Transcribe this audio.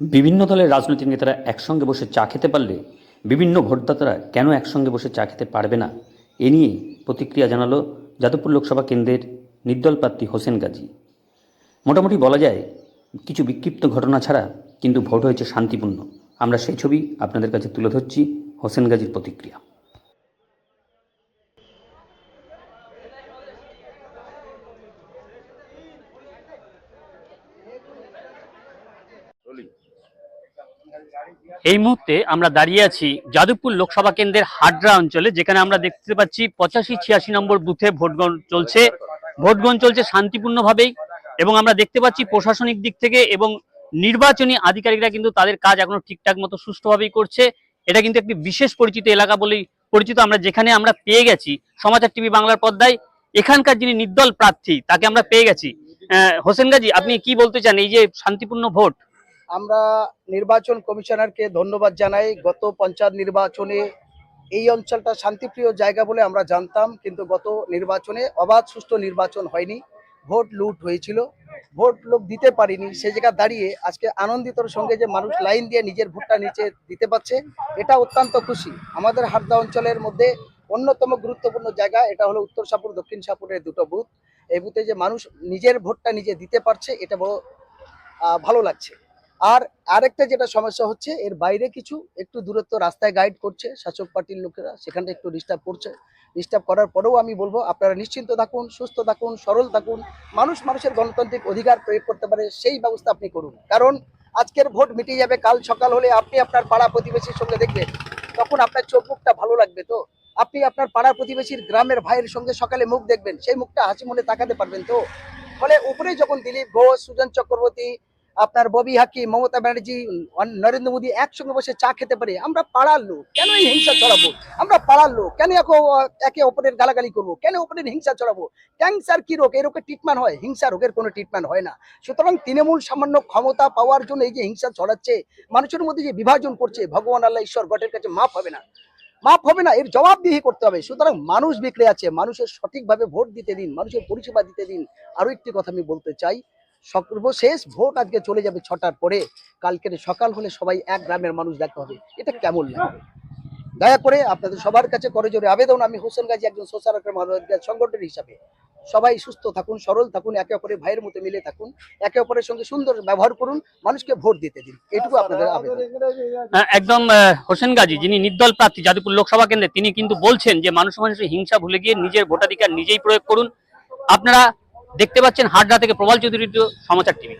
বিভিন্ন দলের রাজনৈতিক নেতারা একসঙ্গে বসে চা খেতে পারলে বিভিন্ন ভোটদাতারা কেন একসঙ্গে বসে চা খেতে পারবে না? এ নিয়ে প্রতিক্রিয়া জানালো যাদবপুর লোকসভা কেন্দ্রের নির্দল প্রার্থী হোসেন গাজী। মোটামুটি বলা যায়, কিছু বিক্ষিপ্ত ঘটনা ছাড়া কিন্তু ভোট হয়েছে শান্তিপূর্ণ। আমরা সেই ছবি আপনাদের কাছে তুলে ধরছি হোসেন গাজীর প্রতিক্রিয়া। এই মুহূর্তে আমরা দাঁড়িয়ে আছি যাদবপুর লোকসভা কেন্দ্রের হাড্রা অঞ্চলে, যেখানে আমরা দেখতে পাচ্ছি পঁচাশি ছিয়াশি নম্বর বুথে ভোট গ্রহণ চলছে। ভোট গ্রহণ চলছে শান্তিপূর্ণভাবেই এবং আমরা দেখতে পাচ্ছি প্রশাসনিক দিক থেকে এবং নির্বাচনী আধিকারিকরা কিন্তু তাদের কাজ এখনও ঠিকঠাক মতো সুষ্ঠুভাবেই করছে। এটা কিন্তু একটি বিশেষ পরিচিত এলাকা বলেই পরিচিত। আমরা যেখানে আমরা পেয়ে গেছি, সমাচার টিভি বাংলার পর্দায়, এখানকার যিনি নির্দল প্রার্থী, তাকে আমরা পেয়ে গেছি। হোসেন গাজী আপনি কি বলতে চান এই যে শান্তিপূর্ণ ভোট? আমরা নির্বাচন কমিশনারকে ধন্যবাদ জানাই। গত পঞ্চায়েত নির্বাচনে এই অঞ্চলটা শান্তিপ্রিয় জায়গা বলে আমরা জানতাম, কিন্তু গত নির্বাচনে অবাধ সুষ্ঠু নির্বাচন হয়নি। ভোট লুট হয়েছিল। ভোট লোক দিতে পারিনি। সেই জায়গা দাঁড়িয়ে আজকে আনন্দিতর সঙ্গে যে মানুষ লাইন দিয়ে নিজের ভোটটা নিচে দিতে পারছে, এটা অত্যন্ত খুশি। আমাদের হারদা অঞ্চলের মধ্যে অন্যতম গুরুত্বপূর্ণ জায়গা এটা হলো উত্তর সাপুর, দক্ষিণ সাপুরের দুটো বুথ। এই বুথে যে মানুষ নিজের ভোটটা নিজে দিতে পারছে, এটা বড় ভালো লাগছে। আর আরেকটা যেটা সমস্যা হচ্ছে, এর বাইরে কিছু একটু দূরত্ব রাস্তায় গাইড করছে শাসক পার্টির লোকেরা, সেখানটা একটু ডিস্টার্ব করছে। ডিস্টার্ব করার পরেও আমি বলব, আপনারা নিশ্চিন্ত থাকুন, সুস্থ থাকুন, সরল থাকুন। মানুষ মানুষের গণতান্ত্রিক অধিকার প্রয়োগ করতে পারে, সেই ব্যবস্থা আপনি করুন। কারণ আজকের ভোট মিটিয়ে যাবে, কাল সকাল হলে আপনি আপনার পাড়া প্রতিবেশীর সঙ্গে দেখবেন। তখন আপনার চোখ মুখটা ভালো লাগবে তো। আপনি আপনার পাড়া প্রতিবেশীর গ্রামের ভাইয়ের সঙ্গে সকালে মুখ দেখবেন, সেই মুখটা হাসি মনে তাকাতে পারবেন তো। ফলে উপরে যখন দিলীপ ঘোষ, সুজন চক্রবর্তী আপনার ববি হাকিম, মমতা ব্যানার্জি নরেন্দ্র মোদী একসঙ্গে বসে চা খেতে পারে। আমরা পাড়ার লোক। কেন এই হিংসা ছড়াবো? আমরা পাড়ার লোক। কেন একে- অপরের গালাগালি করব? কেন অপরের হিংসা ছড়াবো? ক্যান্সার কি রোগ? এই রোগের ট্রিটমেন্ট হয়। হিংসা রোগের কোনো ট্রিটমেন্ট হয় না। সুতরাং তৃণমূল সামান্য ক্ষমতা পাওয়ার জন্য এই যে হিংসা ছড়াচ্ছে, মানুষের মধ্যে যে বিভাজন করছে, ভগবান আল্লাহ ঈশ্বর গটের কাছে মাফ হবে না। মাপ হবে না, এর জবাবদিহি করতে হবে। সুতরাং মানুষ বিক্রি আছে। মানুষের সঠিকভাবে ভোট দিতে দিন, মানুষের পরিষেবা দিতে দিন। আরও একটি কথা আমি বলতে চাই সর্বশেষ ভোট আজকে চলে যাবে ছটার পরে। কালকের সকাল হলে সবাই এক গ্রামের মানুষ দেখা হবে। এটা কেমন লাগবে দয়া করে আপনাদের সবার কাছে করে জোরে আবেদন। আমি হোসেন গাজী একজন সোশ্যাল মানবাধিকার সংগঠন হিসাবে। সবাই সুস্থ থাকুন সরল থাকুন একে অপরের ভাইয়ের মতো মিলে থাকুন একে অপরের সঙ্গে সুন্দর ব্যবহার করুন মানুষকে ভোট দিতে দিন। এটুকু আপনাদের আবেদন। একদম আহ, হোসেন গাজী যিনি নির্দল প্রার্থী যাদবপুর লোকসভা কেন্দ্রে তিনি কিন্তু বলছেন যে মানুষ মানুষের হিংসা ভুলে গিয়ে নিজের ভোটাধিকার নিজেই প্রয়োগ করুন। আপনারা দেখতে পাচ্ছেন হাড্ডা থেকে প্রবাল চৌধুরীর সমাচার টিভি।